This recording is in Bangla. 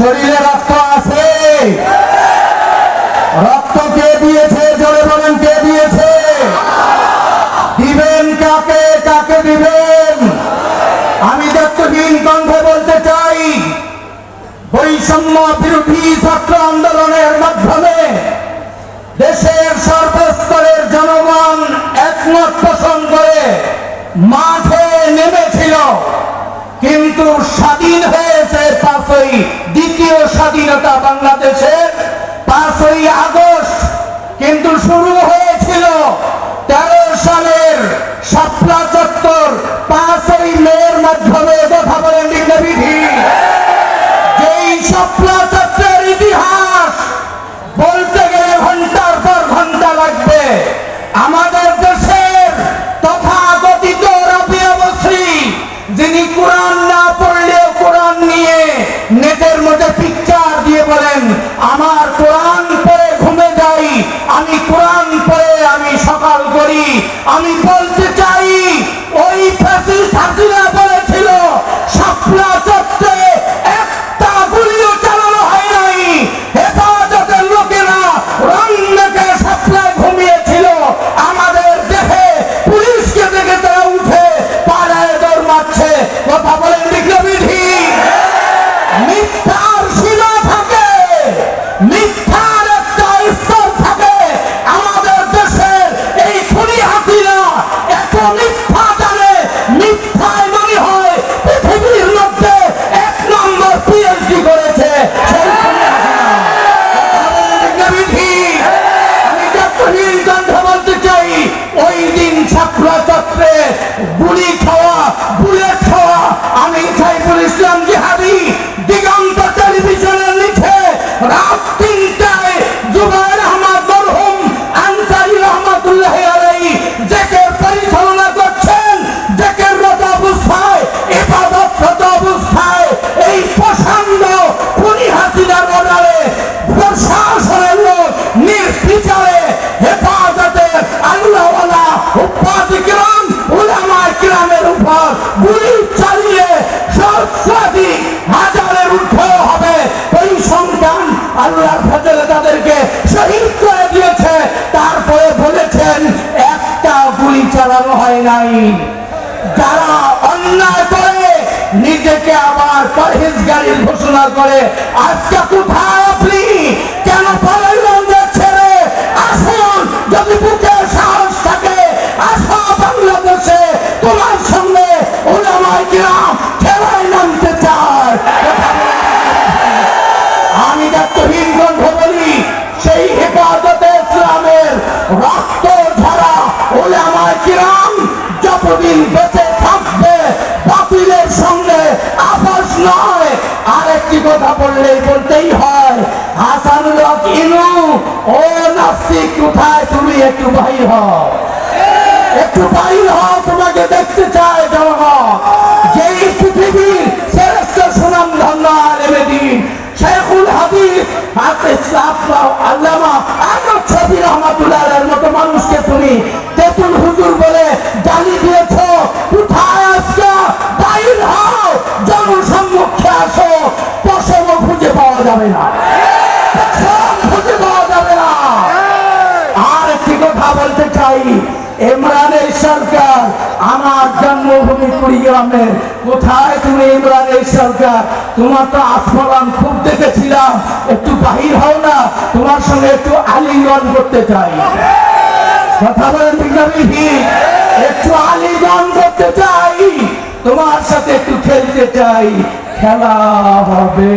শরীরে রক্ত আছে। রক্ত কে দিয়েছে? জোরে বলেন, কে দিয়েছে? দিবেন কাকে? কাকে দিবেন? আমি দায়িত্বহীন কণ্ঠে বলতে চাই, বৈষম্য বিরোধী ছাত্র আন্দোলনের মাধ্যমে দেশের সর্বস্তরের জনগণ একমত পোষণ করে মাঠে নেমেছিল। কিন্তু স্বাধীন হয়েছে পাঁচই দ্বিতীয় স্বাধীনতা বাংলাদেশের পাঁচই আগস্ট কিন্তু শুরু হয়েছিল তেরো সালের শাপলা চত্বর পাঁচই মেয়ের মাধ্যমে কথা বলেন বিঘ্নবিধি যেই শাপলা চত্বরের ইতিহাস বলতে গেলে ঘণ্টার পর ঘণ্টা লাগবে। আমাদের দেশের তথাকথিত রবিয়া বসরি যিনি কোরআন না পড়লেও কোরআন নিয়ে নেটের মধ্যে পিকচার দিয়ে বলেন আমার কোরআন ওই দিন ছাত্র ছাত্রে বুড়ি খাওয়া ফজলে তাদেরকে শহীদ করে দিয়েছে। তারপরে বলেছেন, একটা গুলি চালানো হয় নাই। যারা অন্যায় করে, নিজেকে আবার পরহেজগারির ঘোষণা করে, আজকে কোথায় আপনি কেন পরের যতদিন বেঁচে থাকবে, বাতিলের সঙ্গে নয়। আরেকটি কথা বললেই বলতেই হয় ইনু, ও নাস্তিক তুমি? একটু একটু তোমাকে দেখতে চায় জনগণ। শ্রেষ্ঠ সুনাম ধন্য আলেমেদিন শেখুল হাদিস আল্লামা আহমদ শফি রহমাতুল্লাহ মতো মানুষকে তুমি তেতুল হুজুর বলে পাওয়া যাবে না। খুঁজে পাওয়া যাবে না। আর একটি কথা বলতে চাই, ইমরানের সরকার, আমার জন্মভূমি কুড়িগ্রামে। কোথায় তুমি ইমরানের সরকার? তোমার তো আস্ফলন খুব দেখেছিলাম। একটু বাহির হও না, তোমার সঙ্গে একটু আলিঙ্গন করতে চাই। কথা বলেন একটু আলিঙ্গন করতে চাই, তোমার সাথে একটু খেলতে চাই। খেলা হবে।